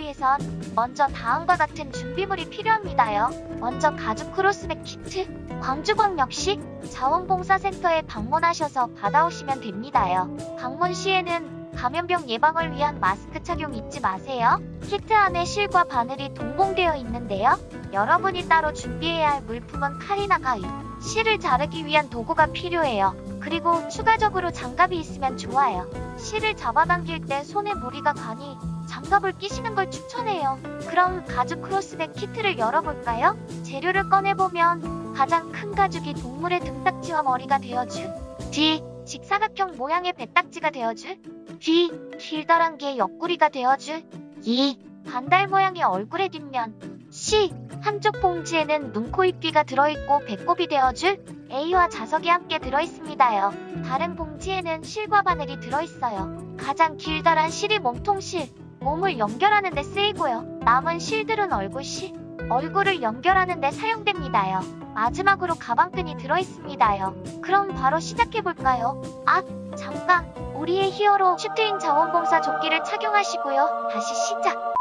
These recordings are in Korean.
위해선 먼저 다음과 같은 준비물이 필요합니다요. 먼저 가죽 크로스백 키트, 광주광 역시 자원봉사센터에 방문하셔서 받아오시면 됩니다요. 방문 시에는 감염병 예방을 위한 마스크 착용 잊지 마세요. 키트 안에 실과 바늘이 동봉되어 있는데요. 여러분이 따로 준비해야 할 물품은 칼이나 가위, 실을 자르기 위한 도구가 필요해요. 그리고 추가적으로 장갑이 있으면 좋아요. 실을 잡아당길 때 손에 무리가 가니 장갑을 끼시는 걸 추천해요. 그럼 가죽 크로스백 키트를 열어볼까요? 재료를 꺼내보면 가장 큰 가죽이 동물의 등딱지와 머리가 되어줄 뒤 직사각형 모양의 배딱지가 되어줄 뒤 길다란 게 옆구리가 되어줄 이 반달 모양의 얼굴의 뒷면 C 한쪽 봉지에는 눈, 코, 입, 귀가 들어있고 배꼽이 되어줄 A와 자석이 함께 들어있습니다요. 다른 봉지에는 실과 바늘이 들어있어요. 가장 길다란 실이 몸통 실, 몸을 연결하는 데 쓰이고요. 남은 실들은 얼굴실, 얼굴을 연결하는 데 사용됩니다요. 마지막으로 가방끈이 들어있습니다요. 그럼 바로 시작해볼까요? 아, 잠깐! 우리의 히어로 슈트인 자원봉사 조끼를 착용하시고요. 다시 시작!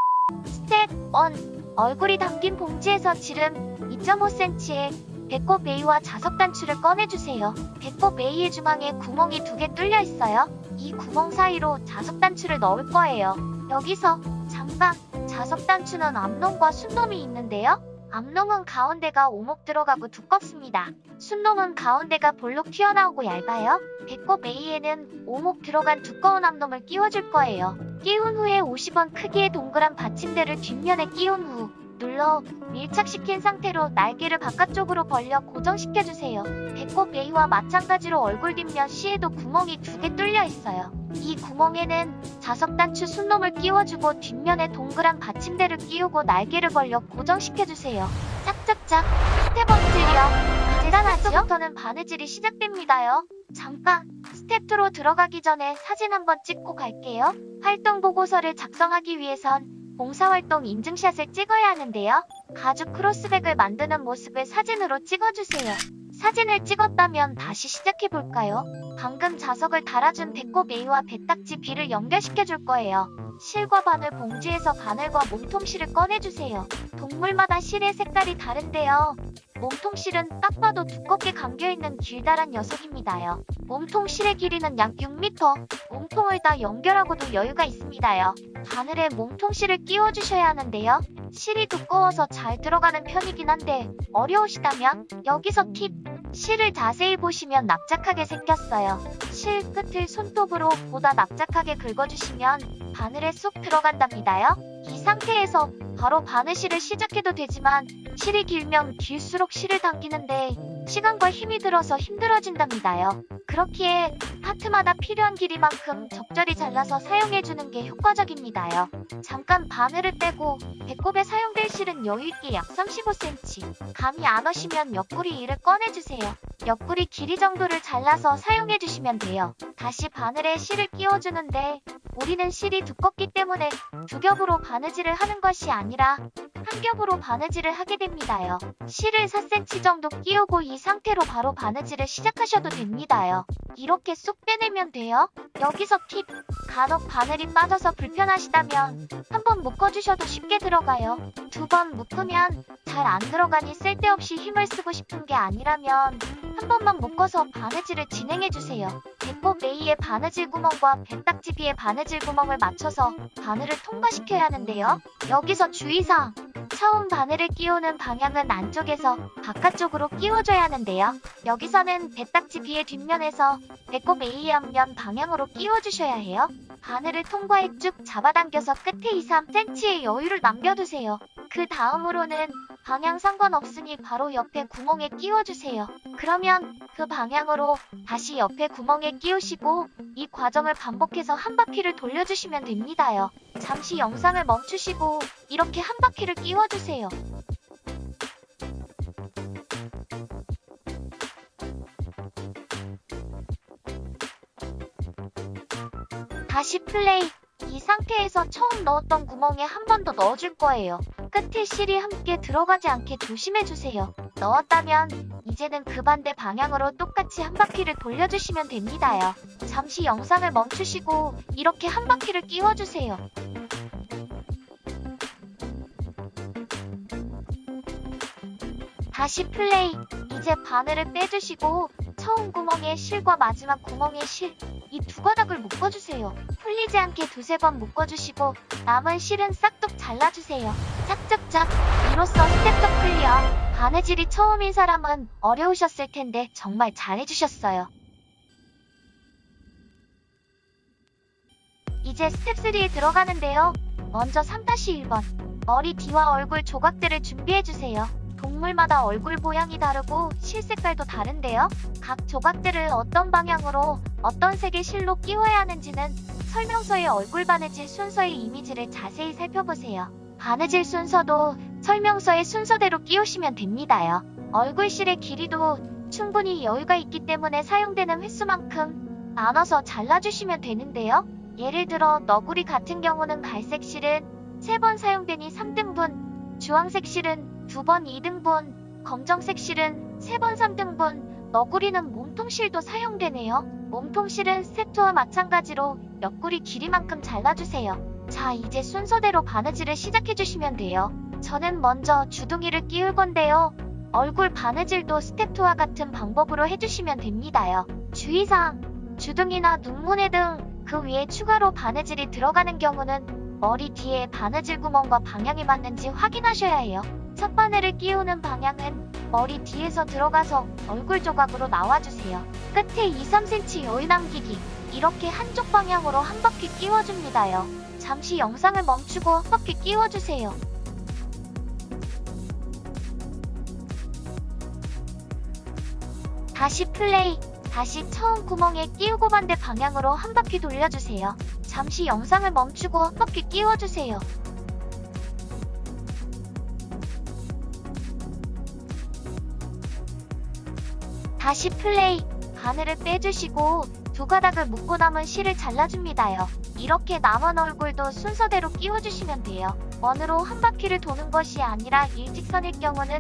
스텝 1. 얼굴이 담긴 봉지에서 지름 2.5cm의 배꼽 A와 자석 단추를 꺼내주세요. 배꼽 A의 중앙에 구멍이 두 개 뚫려 있어요. 이 구멍 사이로 자석 단추를 넣을 거예요. 여기서 잠깐 자석 단추는 앞놈과 순놈이 있는데요. 앞놈은 가운데가 오목 들어가고 두껍습니다. 순놈은 가운데가 볼록 튀어나오고 얇아요. 배꼽 A에는 오목 들어간 두꺼운 앞놈을 끼워줄 거예요. 끼운 후에 50원 크기의 동그란 받침대를 뒷면에 끼운 후 눌러 밀착시킨 상태로 날개를 바깥쪽으로 벌려 고정시켜주세요. 배꼽 A와 마찬가지로 얼굴 뒷면 C에도 구멍이 두 개 뚫려 있어요. 이 구멍에는 자석 단추 순놈을 끼워주고 뒷면에 동그란 받침대를 끼우고 날개를 벌려 고정시켜주세요. 짝짝짝 스텝 엉질이요. 대단하죠?부터는 바느질이 시작됩니다요. 잠깐 스텝 2로 들어가기 전에 사진 한번 찍고 갈게요. 활동 보고서를 작성하기 위해선 봉사활동 인증샷을 찍어야 하는데요. 가죽 크로스백을 만드는 모습을 사진으로 찍어주세요. 사진을 찍었다면 다시 시작해볼까요? 방금 자석을 달아준 배꼽 A와 배딱지 B를 연결시켜줄 거예요. 실과 바늘 봉지에서 바늘과 몸통 실을 꺼내주세요. 동물마다 실의 색깔이 다른데요. 몸통실은 딱 봐도 두껍게 감겨있는 길다란 녀석입니다요. 몸통실의 길이는 약 6m. 몸통을 다 연결하고도 여유가 있습니다요. 바늘에 몸통실을 끼워주셔야 하는데요. 실이 두꺼워서 잘 들어가는 편이긴 한데 어려우시다면 여기서 팁! 실을 자세히 보시면 납작하게 생겼어요. 실 끝을 손톱으로 보다 납작하게 긁어주시면 바늘에 쏙 들어간답니다요. 이 상태에서 바로 바느실을 시작해도 되지만 실이 길면 길수록 실을 당기는데 시간과 힘이 들어서 힘들어진답니다요. 그렇기에 파트마다 필요한 길이만큼 적절히 잘라서 사용해주는 게 효과적입니다요. 잠깐 바늘을 빼고 배꼽에 사용될 실은 여유있게 약 35cm. 감이 안 오시면 옆구리 이를 꺼내주세요. 옆구리 길이 정도를 잘라서 사용해주시면 돼요. 다시 바늘에 실을 끼워주는데 우리는 실이 두껍기 때문에 두 겹으로 바 느질을 하는 것이 아니라 한 겹으로 바느질을 하게 됩니다요. 실을 4cm 정도 끼우고 이 상태로 바로 바느질을 시작하셔도 됩니다요. 이렇게 쏙 빼내면 돼요. 여기서 팁! 간혹 바늘이 빠져서 불편하시다면 한번 묶어주셔도 쉽게 들어가요. 두 번 묶으면 잘 안 들어가니 쓸데없이 힘을 쓰고 싶은 게 아니라면 한 번만 묶어서 바느질을 진행해주세요. 배꼽 A의 바느질 구멍과 배딱지 B의 바느질 구멍을 맞춰서 바늘을 통과시켜야 하는데요. 여기서 주의사항! 처음 바늘을 끼우는 방향은 안쪽에서 바깥쪽으로 끼워줘야 하는데요. 여기서는 배딱지 B의 뒷면에서 배꼽 A의 앞면 방향으로 끼워주셔야 해요. 바늘을 통과해 쭉 잡아당겨서 끝에 2, 3cm의 여유를 남겨두세요. 그 다음으로는 방향 상관없으니 바로 옆에 구멍에 끼워주세요. 그러면 그 방향으로 다시 옆에 구멍에 끼우시고 이 과정을 반복해서 한 바퀴를 돌려주시면 됩니다요. 잠시 영상을 멈추시고 이렇게 한 바퀴를 끼워주세요. 다시 플레이. 이 상태에서 처음 넣었던 구멍에 한 번 더 넣어줄 거예요. 끝에 실이 함께 들어가지 않게 조심해주세요. 넣었다면 이 이제는 그 반대 방향으로 똑같이 한 바퀴를 돌려주시면 됩니다요. 잠시 영상을 멈추시고 이렇게 한 바퀴를 끼워주세요. 다시 플레이. 이제 바늘을 빼주시고 처음 구멍에 실과 마지막 구멍에 실. 이 두 가닥을 묶어주세요. 풀리지 않게 두세 번 묶어주시고 남은 실은 싹둑 잘라주세요. 짝짝짝. 이로써 스텝도 클리어. 바느질이 처음인 사람은 어려우셨을 텐데 정말 잘해주셨어요. 이제 스텝 3에 들어가는데요. 먼저 3-1번. 머리 뒤와 얼굴 조각들을 준비해주세요. 동물마다 얼굴 모양이 다르고 실 색깔도 다른데요. 각 조각들을 어떤 방향으로 어떤 색의 실로 끼워야 하는지는 설명서의 얼굴 바느질 순서의 이미지를 자세히 살펴보세요. 바느질 순서도 설명서의 순서대로 끼우시면 됩니다요. 얼굴 실의 길이도 충분히 여유가 있기 때문에 사용되는 횟수만큼 나눠서 잘라주시면 되는데요. 예를 들어 너구리 같은 경우는 갈색 실은 3번 사용되니 3등분, 주황색 실은 2번 2등분, 검정색 실은 3번 3등분, 너구리는 몸통실도 사용되네요. 몸통실은 세트와 마찬가지로 옆구리 길이만큼 잘라주세요. 자, 이제 순서대로 바느질을 시작해주시면 돼요. 저는 먼저 주둥이를 끼울 건데요. 얼굴 바느질도 스텝 2와 같은 방법으로 해주시면 됩니다요. 주의사항, 주둥이나 눈무늬 등 그 위에 추가로 바느질이 들어가는 경우는 머리 뒤에 바느질 구멍과 방향이 맞는지 확인하셔야 해요. 첫 바늘을 끼우는 방향은 머리 뒤에서 들어가서 얼굴 조각으로 나와주세요. 끝에 2-3cm 여유 남기기. 이렇게 한쪽 방향으로 한 바퀴 끼워줍니다요. 잠시 영상을 멈추고 한 바퀴 끼워주세요. 다시 플레이. 다시 처음 구멍에 끼우고 반대 방향으로 한 바퀴 돌려주세요. 잠시 영상을 멈추고 한 바퀴 끼워주세요. 다시 플레이. 바늘을 빼주시고 두 가닥을 묶고 남은 실을 잘라줍니다요. 이렇게 남은 얼굴도 순서대로 끼워주시면 돼요. 원으로 한 바퀴를 도는 것이 아니라 일직선일 경우는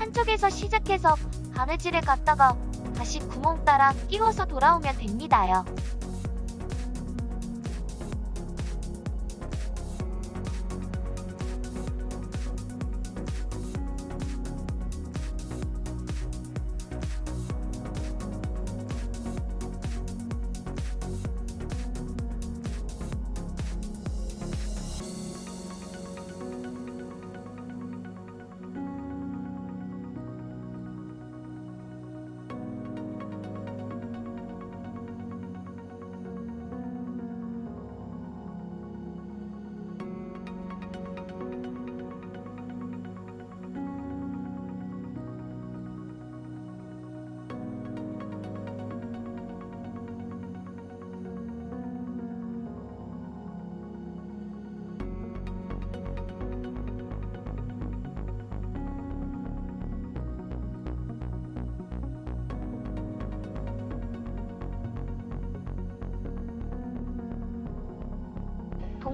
한쪽에서 시작해서 바느질에 갔다가 다시 구멍 따라 끼워서 돌아오면 됩니다요.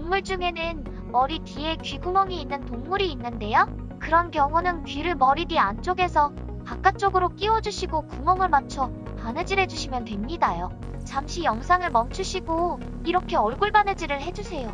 동물 중에는 머리 뒤에 귀구멍이 있는 동물이 있는데요. 그런 경우는 귀를 머리 뒤 안쪽에서 바깥쪽으로 끼워주시고 구멍을 맞춰 바느질 해주시면 됩니다요. 잠시 영상을 멈추시고 이렇게 얼굴 바느질을 해주세요.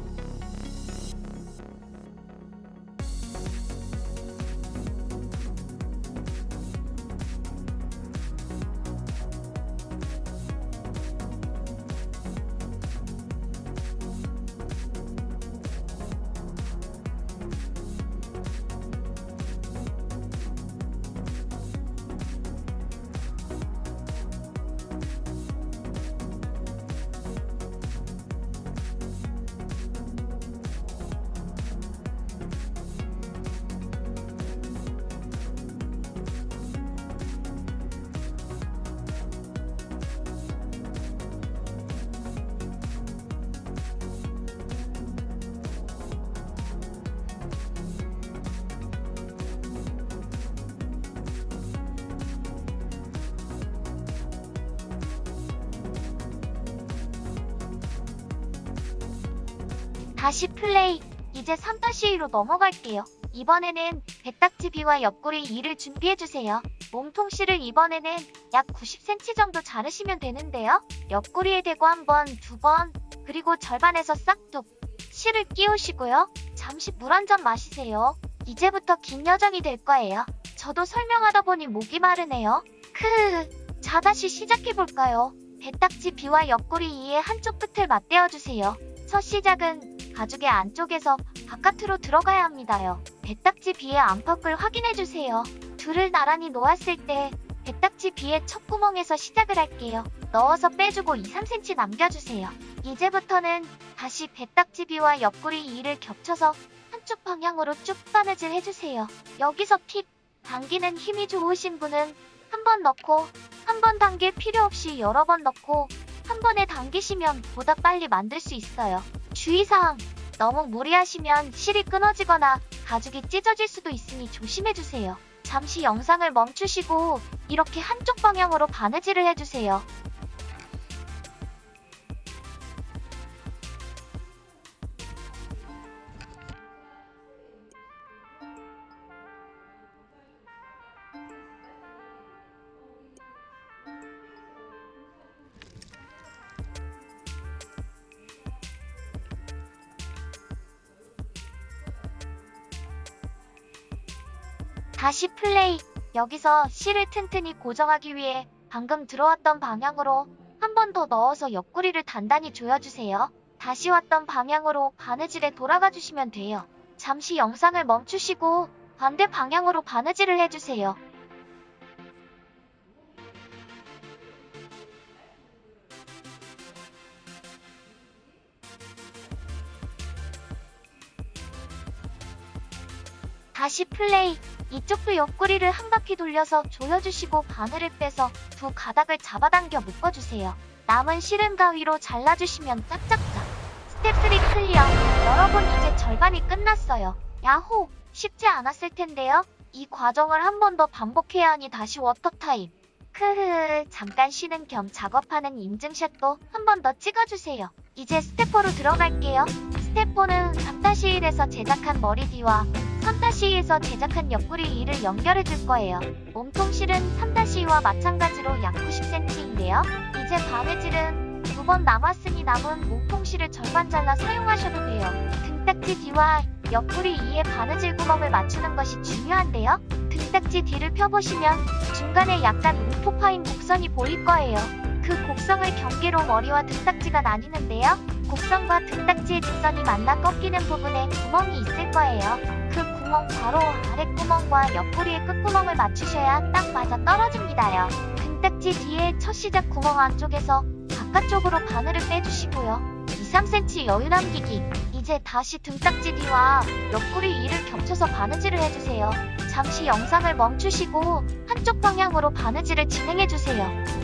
플레이. 이제 3-2로 넘어갈게요. 이번에는 백딱지비와 옆구리 2를 준비해주세요. 몸통실을 이번에는 약 90cm 정도 자르시면 되는데요. 옆구리에 대고 한 번, 두 번, 그리고 절반에서 싹둑 실을 끼우시고요. 잠시 물 한 잔 마시세요. 이제부터 긴 여정이 될 거예요. 저도 설명하다 보니 목이 마르네요. 크으, 자 다시 시작해볼까요? 배딱지 비와 옆구리 이의 한쪽 끝을 맞대어주세요. 첫 시작은 가죽의 안쪽에서 바깥으로 들어가야 합니다요. 배딱지 비의 안팎을 확인해주세요. 둘을 나란히 놓았을 때 배딱지 비의 첫 구멍에서 시작을 할게요. 넣어서 빼주고 2, 3cm 남겨주세요. 이제부터는 다시 배딱지 비와 옆구리 이를 겹쳐서 한쪽 방향으로 쭉 바느질 해주세요. 여기서 팁! 당기는 힘이 좋으신 분은 한 번 넣고 한 번 당길 필요 없이 여러 번 넣고 한 번에 당기시면 보다 빨리 만들 수 있어요. 주의사항! 너무 무리하시면 실이 끊어지거나 가죽이 찢어질 수도 있으니 조심해주세요. 잠시 영상을 멈추시고 이렇게 한쪽 방향으로 바느질을 해주세요. 다시 플레이. 여기서 실을 튼튼히 고정하기 위해 방금 들어왔던 방향으로 한 번 더 넣어서 옆구리를 단단히 조여주세요. 다시 왔던 방향으로 바느질에 돌아가 주시면 돼요. 잠시 영상을 멈추시고 반대 방향으로 바느질을 해주세요. 다시 플레이. 이쪽도 옆구리를 한 바퀴 돌려서 조여주시고 바늘을 빼서 두 가닥을 잡아당겨 묶어주세요. 남은 실은 가위로 잘라주시면 짝짝짝. 스텝 3 클리어. 여러분 이제 절반이 끝났어요. 야호! 쉽지 않았을 텐데요. 이 과정을 한 번 더 반복해야 하니 다시 워터타임. 크흐, 잠깐 쉬는 겸 작업하는 인증샷도 한 번 더 찍어주세요. 이제 스텝 4로 들어갈게요. 스텝 4는 3-1에서 제작한 머리 뒤와 3-2에서 제작한 옆구리 이를 연결해 줄 거예요. 몸통 실은 3-2와 마찬가지로 약 90cm인데요. 이제 바느질은 두 번 남았으니 남은 몸통 실을 절반 잘라 사용하셔도 돼요. 등딱지 뒤와 옆구리 이의 바느질 구멍을 맞추는 것이 중요한데요. 등딱지 뒤를 펴보시면 중간에 약간 움푹 파인 곡선이 보일 거예요. 그 곡선을 경계로 머리와 등딱지가 나뉘는데요. 곡선과 등딱지의 직선이 만나 꺾이는 부분에 구멍이 있을 거예요. 그 구멍 바로 아랫구멍과 옆구리의 끝구멍을 맞추셔야 딱 맞아 떨어집니다요. 등딱지 뒤에 첫 시작 구멍 안쪽에서 바깥쪽으로 바늘을 빼주시고요. 2, 3cm 여유 남기기. 이제 다시 등딱지 뒤와 옆구리 이를 겹쳐서 바느질을 해주세요. 잠시 영상을 멈추시고 한쪽 방향으로 바느질을 진행해주세요.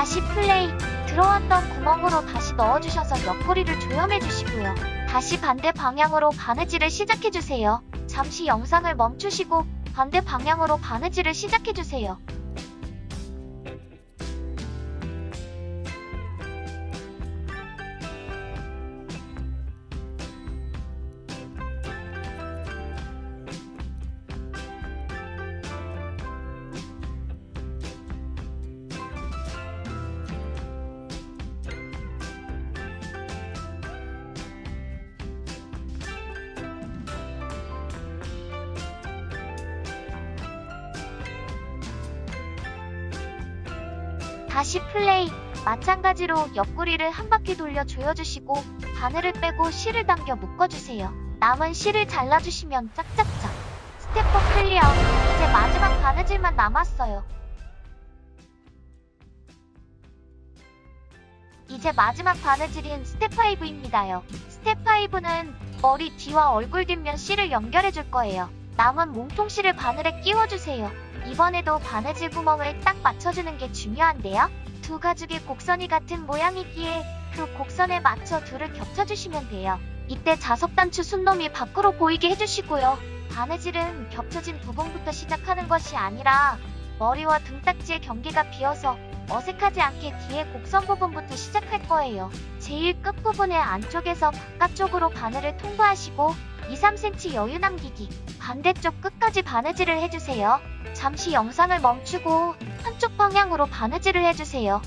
다시 플레이. 들어왔던 구멍으로 다시 넣어주셔서 옆구리를 조염해 주시고요. 다시 반대 방향으로 바느질을 시작해 주세요. 잠시 영상을 멈추시고 반대 방향으로 바느질을 시작해 주세요. 다시 플레이. 마찬가지로 옆구리를 한 바퀴 돌려 조여주시고 바늘을 빼고 실을 당겨 묶어주세요. 남은 실을 잘라주시면 짝짝짝. 4 클리어. 이제 마지막 바느질만 남았어요. 이제 마지막 바느질인 스텝 5입니다요. 스텝 5는 머리 뒤와 얼굴 뒷면 실을 연결해 줄 거예요. 남은 몸통 실을 바늘에 끼워주세요. 이번에도 바느질 구멍을 딱 맞춰주는 게 중요한데요. 두 가죽의 곡선이 같은 모양이기에 그 곡선에 맞춰 둘을 겹쳐주시면 돼요. 이때 자석단추 순놈이 밖으로 보이게 해주시고요. 바느질은 겹쳐진 부분부터 시작하는 것이 아니라 머리와 등딱지의 경계가 비어서 어색하지 않게 뒤에 곡선 부분부터 시작할 거예요. 제일 끝부분의 안쪽에서 바깥쪽으로 바늘을 통과하시고 2, 3cm 여유 남기기. 반대쪽 끝까지 바느질을 해주세요. 잠시 영상을 멈추고 한쪽 방향으로 바느질을 해주세요.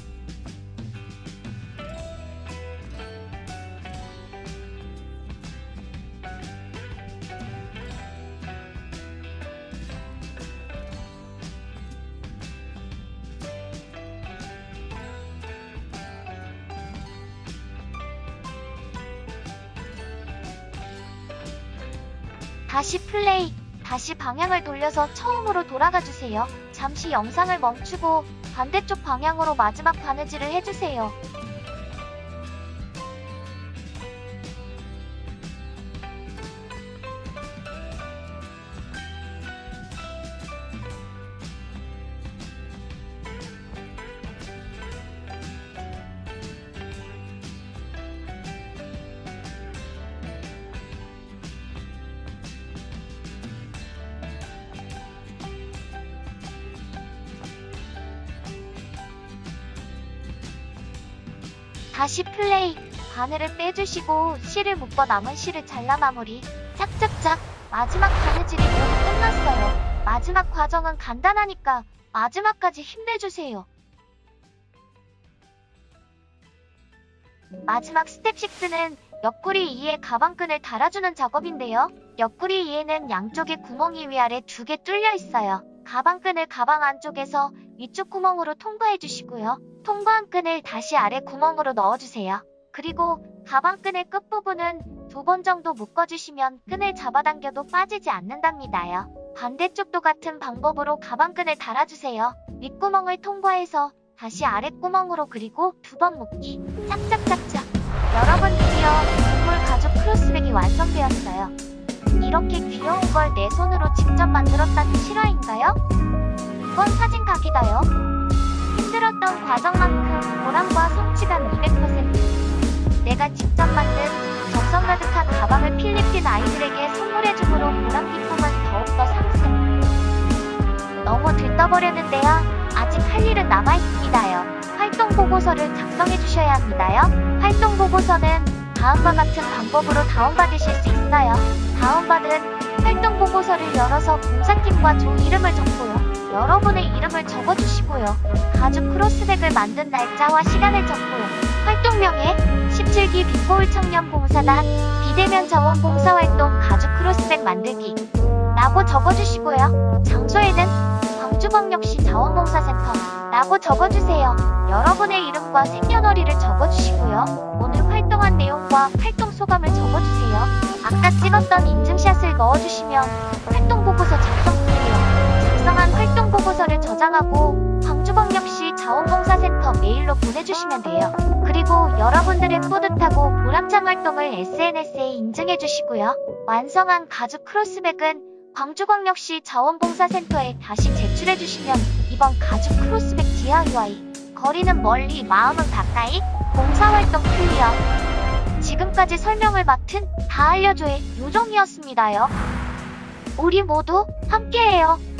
다시 플레이. 다시 방향을 돌려서 처음으로 돌아가 주세요. 잠시 영상을 멈추고 반대쪽 방향으로 마지막 바느질을 해주세요. 바늘을 빼주시고 실을 묶어 남은 실을 잘라 마무리. 짝짝짝. 마지막 바느질이 모두 끝났어요. 마지막 과정은 간단하니까 마지막까지 힘내주세요. 마지막 스텝 6는 옆구리 2에 가방끈을 달아주는 작업인데요. 옆구리 2에는 양쪽에 구멍이 위아래 두 개 뚫려 있어요. 가방끈을 가방 안쪽에서 위쪽 구멍으로 통과해 주시고요. 통과한 끈을 다시 아래 구멍으로 넣어주세요. 그리고 가방끈의 끝부분은 두 번 정도 묶어주시면 끈을 잡아당겨도 빠지지 않는답니다요. 반대쪽도 같은 방법으로 가방끈을 달아주세요. 윗구멍을 통과해서 다시 아랫구멍으로 그리고 두 번 묶기. 짝짝짝짝. 여러분 드디어 동물 가죽 크로스백이 완성되었어요. 이렇게 귀여운 걸 내 손으로 직접 만들었다는 실화인가요? 이건 사진 각이다요. 힘들었던 과정만큼 보람과 성취감 200%. 내가 직접 만든 정성 가득한 가방을 필리핀 아이들에게 선물해줌으로 보람 기쁨은 더욱더 상승. 너무 들떠버렸는데요. 아직 할 일은 남아있습니다요. 활동 보고서를 작성해 주셔야 합니다요. 활동 보고서는 다음과 같은 방법으로 다운받으실 수 있어요. 다운받은 활동 보고서를 열어서 공사팀과 조 이름을 적고요. 여러분의 이름을 적어주시고요. 가죽 크로스백을 만든 날짜와 시간을 적고요. 활동명에 17기 빛고울 청년 봉사단 비대면 자원 봉사활동 가죽 크로스백 만들기 라고 적어주시고요. 장소에는 광주광역시 자원봉사센터 라고 적어주세요. 여러분의 이름과 생년월일을 적어주시고요. 오늘 활동한 내용과 활동 소감을 적어주세요. 아까 찍었던 인증샷을 넣어주시면 활동 보고서 작성 끝이에요. 작성한 활동 보고서를 저장하고 광주광역시 자원봉사센터 메일로 보내주시면 돼요. 그리고 여러분들의 뿌듯하고 보람찬 활동을 SNS에 인증해 주시고요. 완성한 가죽 크로스백은 광주광역시 자원봉사센터에 다시 제출해 주시면 이번 가죽 크로스백 DIY 거리는 멀리 마음은 가까이 봉사활동 클리어 지금까지 설명을 맡은 다 알려줘의 요정이었습니다요. 우리 모두 함께해요.